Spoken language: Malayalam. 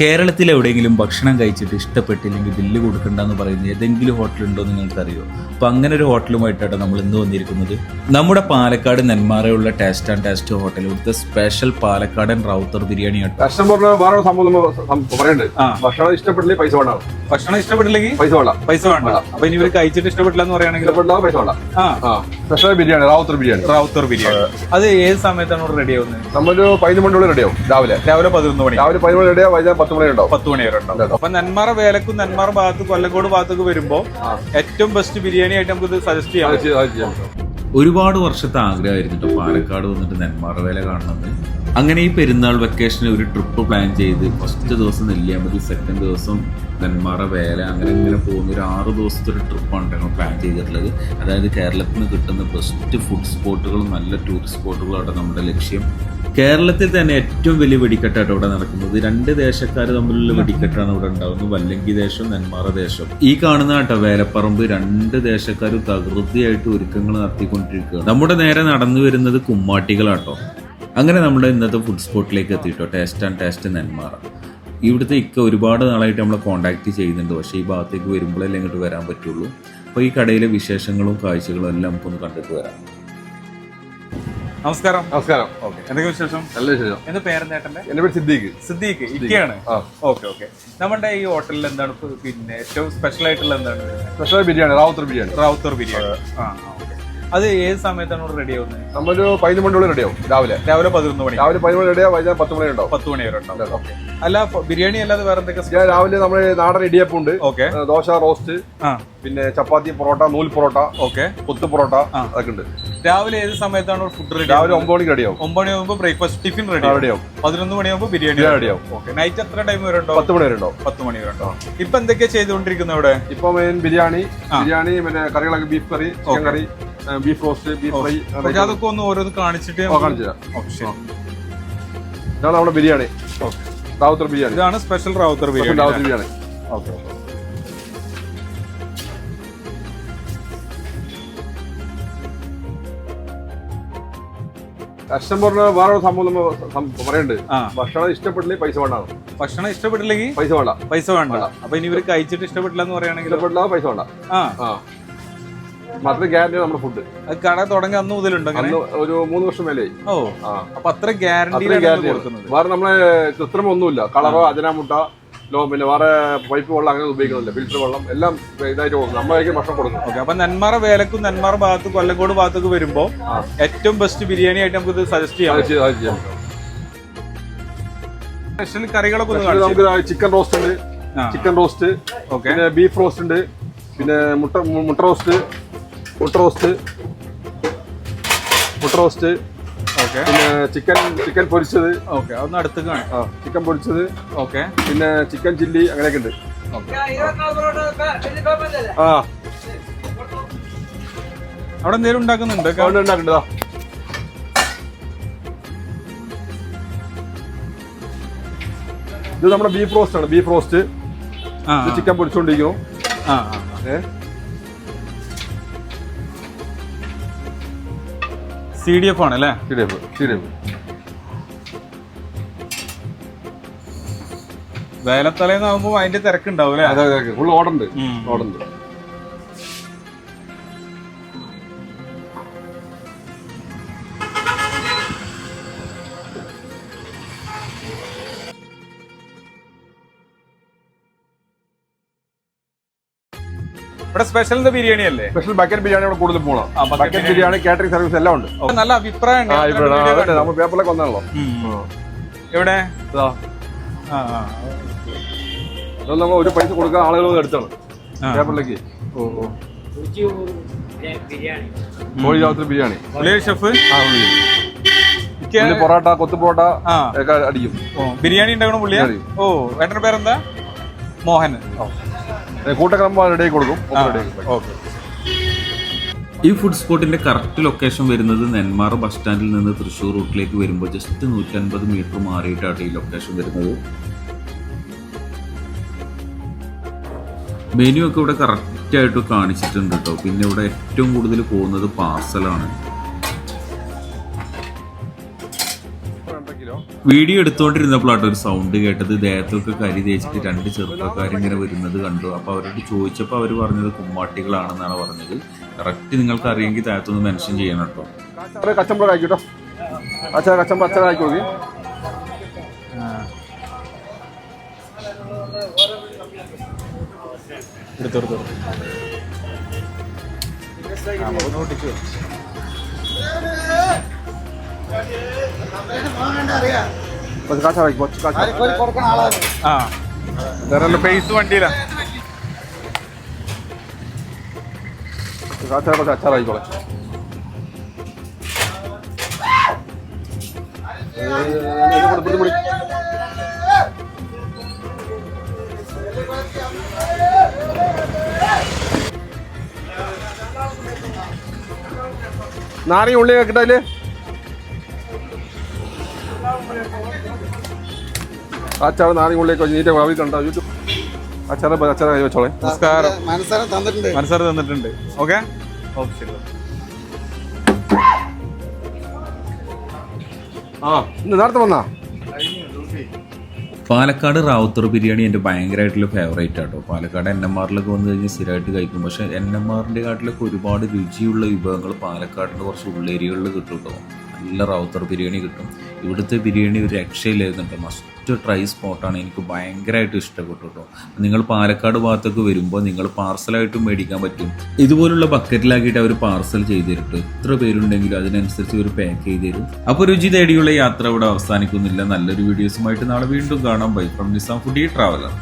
കേരളത്തിൽ എവിടെയെങ്കിലും ഭക്ഷണം കഴിച്ചിട്ട് ഇഷ്ടപ്പെട്ടില്ലെങ്കിൽ ബില്ല് കൊടുക്കണ്ടെന്ന് പറയുന്ന ഏതെങ്കിലും ഹോട്ടലുണ്ടോ എന്ന് നിങ്ങൾക്കറിയോ? അപ്പം അങ്ങനെ ഒരു ഹോട്ടലുമായിട്ടാണ് നമ്മൾ ഇന്ന് വന്നിരിക്കുന്നത്. നമ്മുടെ പാലക്കാട് നെന്മാറയുള്ള ടേസ്റ്റ് ആൻഡ് ടേസ്റ്റ് ഹോട്ടൽ ഇവിടുത്തെ സ്പെഷ്യൽ പാലക്കാടൻ റൗത്തർ ബിരിയാണി ഭക്ഷണം ഇഷ്ടപ്പെട്ടില്ലേ പൈസ വേണ്ട. ഭക്ഷണം ഇഷ്ടപ്പെട്ടില്ലെങ്കിൽ പൈസ വേണ്ട. പൈസ വേണ്ട. അപ്പൊ ഇനി ഇവർ കഴിച്ചിട്ട് ഇഷ്ടപ്പെട്ടില്ല എന്ന് പറയുകയാണെങ്കിൽ പൈസ വേണ്ട. സ്പെഷ്യൽ ബിരിയാണി റാവുത്തർ ബിരിയാണി. റാവുത്തർ ബിരിയാണി. അത് ഏത് സമയത്താണ് റെഡി ആവുന്നത്? നമ്മളൊരു പതിനൊന്ന് മണിയോളം റെഡിയാവും രാവിലെ. രാവിലെ പതിനൊന്ന് മണി. രാവിലെ പതിനൊന്ന് മണി റെഡിയാവും പത്ത് മണി ഉണ്ടാവും പത്ത് മണി വരെ ഉണ്ടാവും അപ്പൊ നെന്മാറ വേലക്കും നെന്മാറ ഭാഗത്ത് കൊല്ലക്കോട് ഭാഗത്തൊക്കെ വരുമ്പോ ഏറ്റവും ബെസ്റ്റ് ബിരിയാണി ആയിട്ട് നമുക്ക് സജസ്റ്റ് ചെയ്യാം ഒരുപാട് വർഷത്തെ ആഗ്രഹമായിരുന്നു കേട്ടോ പാലക്കാട് വന്നിട്ട് നെന്മാറ വേല കാണണമെന്ന്. അങ്ങനെ ഈ പെരുന്നാൾ വെക്കേഷന് ഒരു ട്രിപ്പ് പ്ലാൻ ചെയ്ത് ഫസ്റ്റ് ദിവസം നെല്ലിയാമ്പതി സെക്കൻഡ് ദിവസം നെന്മാറ വേല അങ്ങനെ ഇങ്ങനെ പോകുന്ന ഒരു ആറ് ദിവസത്തെ ഒരു ട്രിപ്പാണ് ഞങ്ങൾ പ്ലാൻ ചെയ്തിട്ടുള്ളത്. അതായത് കേരളത്തിന് കിട്ടുന്ന ബെസ്റ്റ് ഫുഡ് സ്പോട്ടുകളും നല്ല ടൂറിസ്റ്റ് സ്പോട്ടുകളും നമ്മുടെ ലക്ഷ്യം. കേരളത്തിൽ തന്നെ ഏറ്റവും വലിയ വെടിക്കെട്ടാണ് ഇവിടെ നടക്കുന്നത്. രണ്ട് ദേശക്കാർ തമ്മിലുള്ള വെടിക്കെട്ടാണ് ഇവിടെ ഉണ്ടാകുന്നത് വല്ലങ്കി ദേശം നെന്മാറ ദേശം ഈ കാണുന്ന കേട്ടോ വേലപ്പറമ്പ് രണ്ട് ദേശക്കാരും തകൃതിയായിട്ട് ഒരുക്കങ്ങൾ നടത്തിക്കൊണ്ടിരിക്കുകയാണ്. നമ്മുടെ നേരെ നടന്നു വരുന്നത് കുമ്മാട്ടികളാട്ടോ. അങ്ങനെ നമ്മുടെ ഇന്നത്തെ ഫുഡ് സ്പോട്ടിലേക്ക് എത്തിയിട്ടോ. Taste and taste Nenmara. ഇവിടുത്തെ ഇക്ക ഒരുപാട് നാളായിട്ട് നമ്മളെ കോൺടാക്ട് ചെയ്യുന്നുണ്ട്. പക്ഷേ ഈ ഭാഗത്തേക്ക് വരുമ്പോഴല്ലേ ഇങ്ങോട്ട് വരാൻ പറ്റുള്ളൂ. അപ്പോൾ ഈ കടയിലെ വിശേഷങ്ങളും കാഴ്ചകളും എല്ലാം നമുക്കൊന്ന് കണ്ടിട്ട് വരാം. നമസ്കാരം. നമസ്കാരം. ഓക്കെ. എന്തൊക്കെ വിശേഷം? നല്ല വിശേഷം. എന്റെ പേരെന്തേട്ടന്റെ എന്റെ പേര് സിദ്ദീഖ്. സിദ്ദീഖ്. ഇക്കയാണ് ഓക്കെ ഓക്കെ. നമ്മുടെ ഈ ഹോട്ടലിൽ എന്താണ് പിന്നെ ഏറ്റവും സ്പെഷ്യൽ ആയിട്ടുള്ള എന്താണ്? സ്പെഷ്യൽ ബിരിയാണി റാവുത്തർ ബിരിയാണി. റാവുത്തർ ബിരിയാണി. ആ ഓക്കെ. അത് ഏത് സമയത്താണ് ഇവിടെ റെഡി ആവുന്നത്? നമ്മളൊരു പതിനൊന്ന് മണിയോട് ആവും രാവിലെ. രാവിലെ പതിനൊന്ന് മണി. രാവിലെ പതിനൊന്ന് മണി റെഡിയാ വൈകുന്നേരം പത്ത് മണി ഉണ്ടാവും. പത്ത് മണി വരെ ഉണ്ടാവും. ഓക്കെ അല്ല ബിരിയാണി അല്ലാതെ വേറെ എന്തൊക്കെ രാവിലെ നമ്മൾ നാടൻ ഇടിയപ്പം ഉണ്ട് ഓക്കെ ദോശ റോസ്റ്റ് ആ. പിന്നെ ചപ്പാത്തി പൊറോട്ട നൂൽ പൊറോട്ട ഓക്കെ. കൊത്തു പൊറോട്ട. അതൊക്കെ ഉണ്ട്. രാവിലെ ഏത് സമയത്താണ് ഫുഡ് റെഡി രാവിലെ ഒമ്പത് മണിക്ക് റെഡിയാവും ഒമ്പത് മണി ആകുമ്പോൾ ബ്രേക്ക്ഫാസ്റ്റ് ടിഫിൻ റെഡി റെഡിയാവും പതിനൊന്ന് മണിയാകുമ്പോൾ ബിരിയാണി റെഡി റെഡിയാവും ഓക്കെ നൈറ്റ് എത്ര ടൈം വരെ ഉണ്ടോ പത്ത് മണി വരെ ഉണ്ടോ പത്ത് മണി വരെ ഉണ്ടോ ഇപ്പൊ എന്തൊക്കെയാ ചെയ്തുകൊണ്ടിരിക്കുന്നത് അവിടെ? ഇപ്പൊ മെയിൻ ബിരിയാണി ബിരിയാണി പിന്നെ കറികളൊക്കെ beef curry chicken curry beef roast beef fry അതൊക്കെ അതൊക്കെ ഒന്ന് ഓരോന്ന് കാണിച്ചിട്ട് കാണിച്ചു തരാം. ഇതാണ് നമ്മുടെ ബിരിയാണി. റാവുത്തർ ബിരിയാണി. ഇതാണ് സ്പെഷ്യൽ റാവുത്തർ ബിരിയാണി റാവുത്തർ ബിരിയാണി. ഓക്കെ കസ്റ്റമറിന് വേറെ സംഭവം നമ്മൾ പറയുന്നുണ്ട് ഭക്ഷണം ഇഷ്ടപ്പെട്ടില്ലേ പൈസ വേണ്ട ഭക്ഷണം ഇഷ്ടപ്പെട്ടില്ലെങ്കിൽ പൈസ വേണ്ട. പൈസ വേണ്ട. അപ്പൊ ഇനി ഇവർ കഴിച്ചിട്ട് ഇഷ്ടപ്പെട്ടില്ല എന്ന് പറയുകയാണെങ്കിൽ ഇഷ്ടപ്പെട്ടില്ല പൈസ വേണ്ട. മാത്രം ഗ്യാരണ്ടി നമ്മുടെ ഫുഡ് കട തുടങ്ങി അന്ന് മുതലുണ്ട് ഒരു മൂന്ന് വർഷം മേലെ ഓ. അപ്പൊ അത്ര ഗ്യാരണ്ടി ഗ്യാരണ്ടി കൊടുക്കുന്നത്. വേറെ നമ്മളെ കൃത്രിമം ഒന്നുമില്ല കളറോ അജനാമുട്ട ലോ പിന്നെ വേറെ പൈപ്പ് വെള്ളം അങ്ങനെ ഉപയോഗിക്കുന്നില്ല. ഫിൽറ്റർ വെള്ളം എല്ലാം ഇതായിട്ട് നമ്മൾ നമ്മളായിരിക്കും ഭക്ഷണം കൊടുക്കും ഓക്കെ അപ്പൊ നെന്മാറ വേലക്കും നെന്മാറ ഭാഗത്ത് കൊല്ലങ്കോട് ഭാഗത്തേക്ക് വരുമ്പോ ഏറ്റവും ബെസ്റ്റ് ബിരിയാണി ആയിട്ട് നമുക്ക് സജസ്റ്റ് ചെയ്യാം. സ്പെഷ്യൽ കറികളൊക്കെ നമുക്ക് ചിക്കൻ റോസ്റ്റ് ഉണ്ട്. Chicken roast okay. പിന്നെ ബീഫ് റോസ്റ്റ് ഉണ്ട്. പിന്നെ മുട്ട മുട്ട റോസ്റ്റ് മുട്ട റോസ്റ്റ് മുട്ട റോസ്റ്റ് ഓക്കെ. പിന്നെ ചിക്കൻ ചിക്കൻ പൊരിച്ചത്. ഓക്കെ അതൊന്ന് അടുത്ത് കാണാം. ആ ചിക്കൻ പൊരിച്ചത്. ഓക്കെ. പിന്നെ ചിക്കൻ ചില്ലി അങ്ങനെയൊക്കെ ഉണ്ട്. ഓക്കെ. ആ. അവിടെ എന്തെങ്കിലും ഉണ്ടാക്കുന്നുണ്ട്? അവിടെ ഉണ്ടാക്കണ്ടതാ ഇത് നമ്മുടെ ബീഫ് റോസ്റ്റ് ആണ്. ബീഫ് റോസ്റ്റ് ചിക്കൻ പൊരിച്ചുകൊണ്ടിരിക്കുന്നു ആ ആ, സി ഡി എഫ് ആണ് അല്ലേ? C D F C D F ആകുമ്പോ അതിന്റെ തിരക്കുണ്ടാവും അല്ലേ? അതെ അതെ ഫുൾ ഓർഡർ ഉണ്ട്. ഓർഡർ ഉണ്ട്. ഇവിടെ സ്പെഷ്യൽ ബിരിയാണി അല്ലേ? സ്പെഷ്യൽ ബക്കറ്റ് ബിരിയാണി ഇവിടെ കൂടുതൽ പോകണം ബക്കറ്റ് ബിരിയാണി. കാറ്ററിംഗ് സർവീസ് എല്ലാം ഉണ്ട്. നല്ല അഭിപ്രായം. നമ്മൾ പേപ്പറിലൊക്കെ വന്നാണല്ലോ എവിടെ? നമ്മൾ ഒരു പൈസ കൊടുക്കാൻ ആളുകൾ എടുത്താണ്. പേപ്പറിലേക്ക് ഓ ഓ. കോഴി രാത്രി ബിരിയാണി. ഷെഫ്. പൊറോട്ട കൊത്തു പൊറോട്ട ഒക്കെ അടിക്കും. ബിരിയാണി ഉണ്ടാകണം പുള്ളിയാണ്. ഓ ഏട്ടന്റെ പേരെന്താ? മോഹൻ. കൂട്ടക്രമ റെഡി കൊടുക്കും. ഓക്കെ. ഈ ഫുഡ് സ്പോട്ടിന്റെ കറക്റ്റ് ലൊക്കേഷൻ വരുന്നത് നെന്മാറ ബസ് സ്റ്റാൻഡിൽ നിന്ന് തൃശ്ശൂർ റൂട്ടിലേക്ക് വരുമ്പോൾ ജസ്റ്റ് നൂറ്റൻപത് മീറ്റർ മാറിയിട്ടാണ് ഈ ലൊക്കേഷൻ വരുന്നത്. മെനു ഒക്കെ ഇവിടെ കറക്റ്റ് ആയിട്ട് കാണിച്ചിട്ടുണ്ട് കേട്ടോ പിന്നെ ഇവിടെ ഏറ്റവും കൂടുതൽ പോകുന്നത് പാർസലാണ് വീഡിയോ എടുത്തുകൊണ്ടിരുന്നപ്പോഴാണ് ഒരു സൗണ്ട് കേട്ടത്. ദേഹത്തൊക്കെ കരി തേച്ചിട്ട് രണ്ട് ചെറുപ്പക്കാരിങ്ങനെ വരുന്നത് കണ്ടു. അപ്പോൾ അവരോട് ചോദിച്ചപ്പോൾ അവർ പറഞ്ഞത് കുമ്മാട്ടികളാണെന്നാണ് പറഞ്ഞത്. കറക്റ്റ് നിങ്ങൾക്ക് അറിയെങ്കിൽ താഴത്തൊന്ന് മെൻഷൻ ചെയ്യണം കേട്ടോ. അച്ചാറ് കച്ചമ്പറ ആക്കി കേട്ടോ അച്ചാർ കച്ചമ്പറ അച്ചാർ ആക്കി കൊടുക്കി എടുത്തെടുത്തു കുറച്ച് കാച്ചാറാക്കി കുറച്ച് ആ പേസ് വണ്ടിയിലാ കാശാ ഉള്ളി കിട്ടാൽ അച്ചാറ് നാരങ്ങ വെച്ച് നീറ്റ് ഭാവി കണ്ടോ? യൂട്യൂബ്. അച്ചാറ് അച്ചാറ് കൈ വെച്ചോളെ. നമസ്കാരം. മനസ്സാരം തന്നിട്ടുണ്ട്. മനസ്സാർ തന്നിട്ടുണ്ട്. ഓക്കെ? ഓക്കെ ശരി. ആ ഇന്ന് നേരത്തെ വന്നാ? പാലക്കാട് റാവുത്തർ ബിരിയാണി എന്റെ ഭയങ്കരമായിട്ടുള്ള ഫേവറേറ്റ് ആട്ടോ. പാലക്കാട് എൻ എം ആറിലൊക്കെ വന്നു കഴിഞ്ഞാൽ സ്ഥിരമായിട്ട് കഴിക്കും. പക്ഷേ എൻ എം ആറിന്റെ കാട്ടിലൊക്കെ ഒരുപാട് രുചിയുള്ള വിഭവങ്ങൾ പാലക്കാടിന്റെ കുറച്ച് ഉള്ളേരിയകളിൽ കിട്ടും കേട്ടോ. നല്ല റാവുത്തർ ബിരിയാണി കിട്ടും. ഇവിടുത്തെ ബിരിയാണി ഒരു രക്ഷയിലായിരുന്നുണ്ട് മസ്റ്റ് ട്രൈ സ്പോട്ടാണ് എനിക്ക് ഭയങ്കരമായിട്ട് ഇഷ്ടപ്പെട്ടു കേട്ടോ നിങ്ങൾ പാലക്കാട് ഭാഗത്തൊക്കെ വരുമ്പോൾ നിങ്ങൾ പാർസലായിട്ടും മേടിക്കാൻ പറ്റും. ഇതുപോലുള്ള ബക്കറ്റിലാക്കിയിട്ട് അവർ പാർസൽ ചെയ്ത് തരും എത്ര പേരുണ്ടെങ്കിലും അതിനനുസരിച്ച് ഒരു പാക്ക് ചെയ്ത് തരും. അപ്പോൾ രുചി തേടിയുള്ള യാത്ര ഇവിടെ അവസാനിക്കുന്നില്ല. നല്ലൊരു വീഡിയോസുമായിട്ട് നാളെ വീണ്ടും കാണാം. Bye from Nizam foodie traveller